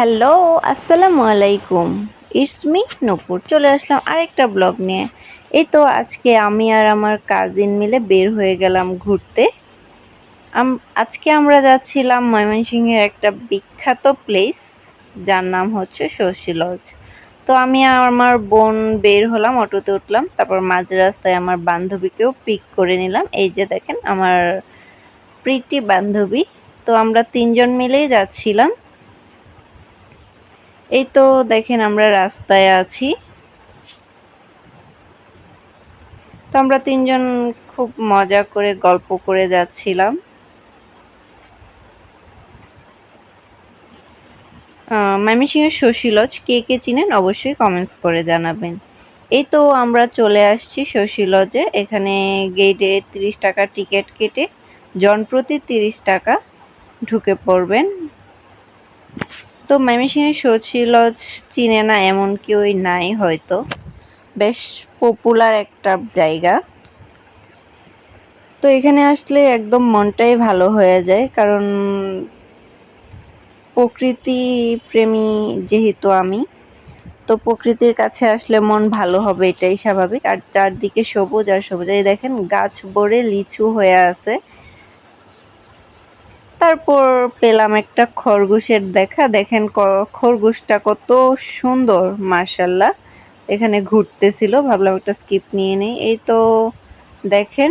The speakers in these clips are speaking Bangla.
হ্যালো, আসসালামু আলাইকুম। ইটস মি, নূপুর চলে আসলাম আরেকটা ব্লগ নিয়ে। এই তো আজকে আমি আর আমার কাজিন মিলে বের হয়ে গেলাম ঘুরতে। আজকে আমরা যাচ্ছিলাম ময়মনসিংহের একটা বিখ্যাত প্লেস যার নাম হচ্ছে শশী লজ তো আমি আর আমার বোন বের হলাম, অটোতে উঠলাম, তারপর মাঝ রাস্তায় আমার বান্ধবীকেও পিক করে নিলাম। এই যে দেখেন, আমার প্রীতি বান্ধবী। তো আমরা তিনজন মিলেই যাচ্ছিলাম। এই তো দেখেন আমরা রাস্তায় আছি। তো আমরা তিনজন খুব মজা করে, গল্প করে যাচ্ছিলাম। ময়মনসিংহের শশীলজ কে কে চিনেন অবশ্যই কমেন্টস করে জানাবেন। এই তো আমরা চলে আসছি শশীলজে এখানে গেটে তিরিশ টাকা টিকিট কেটে জনপ্রতি তিরিশ টাকা ঢুকে পড়বেন। তো ময়মনসিংহের শশী লজ চিনে না, এমন কেউই নাই হয়তো। বেশ পপুলার একটা জায়গা। তো এখানে আসলে একদম মনটাই ভালো হয়ে যায়, কারণ প্রকৃতি প্রেমী যেহেতু আমি, তো প্রকৃতির কাছে আসলে মন ভালো হবে এটাই স্বাভাবিক। আর চারদিকে সবুজ আর সবুজ, এই দেখেন গাছ ভরে লিচু হয়ে আছে। তারপর পেলাম একটা খরগোশের দেখা। দেখেন খরগোশটা কত সুন্দর মার্শাল্লাহ এখানে ঘুরতেছিল, ভাবলাম একটা স্কিপ নিয়ে নেই। এই তো দেখেন,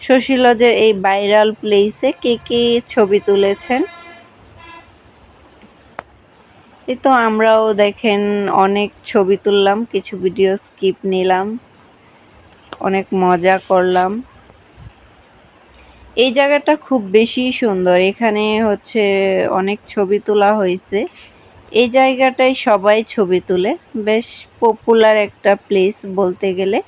শশীলজের এই ভাইরাল প্লেসে কে কে ছবি তুলেছেন। এই তো আমরাও দেখেন অনেক ছবি তুললাম, কিছু ভিডিও স্কিপ নিলাম, অনেক মজা করলাম। এই জায়গাটা খুব বেশি সুন্দর। এখানে হচ্ছে অনেক ছবি তোলা হয়েছে। এই জায়গাটায় সবাই ছবি তুলে। বেশ পপুলার একটা প্লেস বলতে গেলে।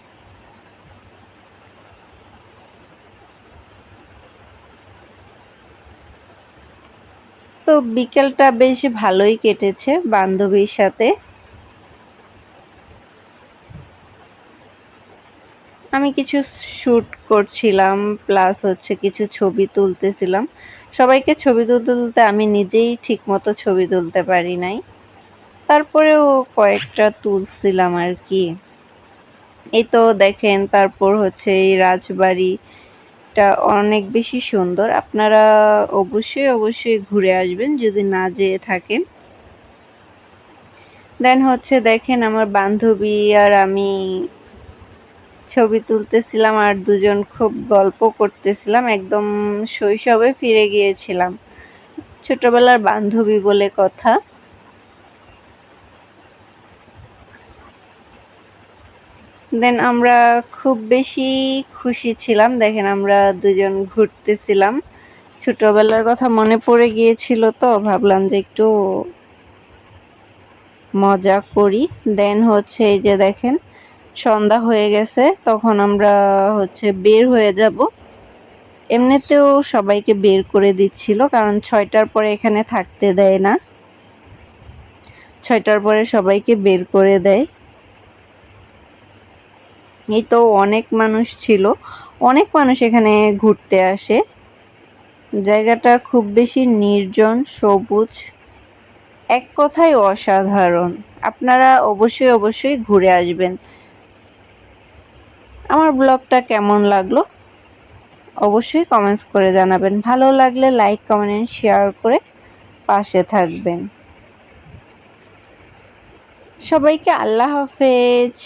তো বিকেলটা বেশ ভালোই কেটেছে বান্ধবীর সাথে। আমি কিছু শ্যুট করছিলাম প্লাস হচ্ছে কিছু ছবি তুলতেছিলাম। সবাইকে ছবি তুলতে তুলতে আমি নিজেই ঠিকমতো ছবি তুলতে পারি নাই। তারপরেও কয়েকটা তুলছিলাম আর কি। এই তো দেখেন, তারপর হচ্ছে এই রাজবাড়িটা অনেক বেশি সুন্দর। আপনারা অবশ্যই অবশ্যই ঘুরে আসবেন যদি না যেয়ে থাকেন। দেন হচ্ছে দেখেন, আমার বান্ধবী আর আমি ছবি তুলতেছিলাম আর দুজন খুব গল্প করতেছিলাম, একদম শৈশবে ফিরে গিয়েছিলাম। ছোটবেলার বান্ধবী বলে কথা। দেন আমরা খুব বেশি খুশি ছিলাম, দেখেন আমরা দুজন ঘুরতেছিলাম। ছোটবেলার কথা মনে পড়ে গিয়েছিল তো, ভাবলাম যে একটু মজা করি। দেন হচ্ছে এই যে দেখেন সন্ধ্যা হয়ে গেছে, তখন আমরা হচ্ছে বের হয়ে যাব। এমনিতেও সবাইকে বের করে দিচ্ছিল, কারণ ছয়টার পরে এখানে থাকতে দেয় না। ছয়টার পরে সবাইকে বের করে দেয়। এই তো অনেক মানুষ ছিল, অনেক মানুষ এখানে ঘুরতে আসে। জায়গাটা খুব বেশি নির্জন, সবুজ, এক কথায় অসাধারণ। আপনারা অবশ্যই অবশ্যই ঘুরে আসবেন। আমার ব্লগটা কেমন লাগল? অবশ্যই কমেন্টস করে জানাবেন। ভালো লাগলে লাইক কমেন্ট শেয়ার করে পাশে থাকবেন। সবাইকে আল্লাহ হাফেজ।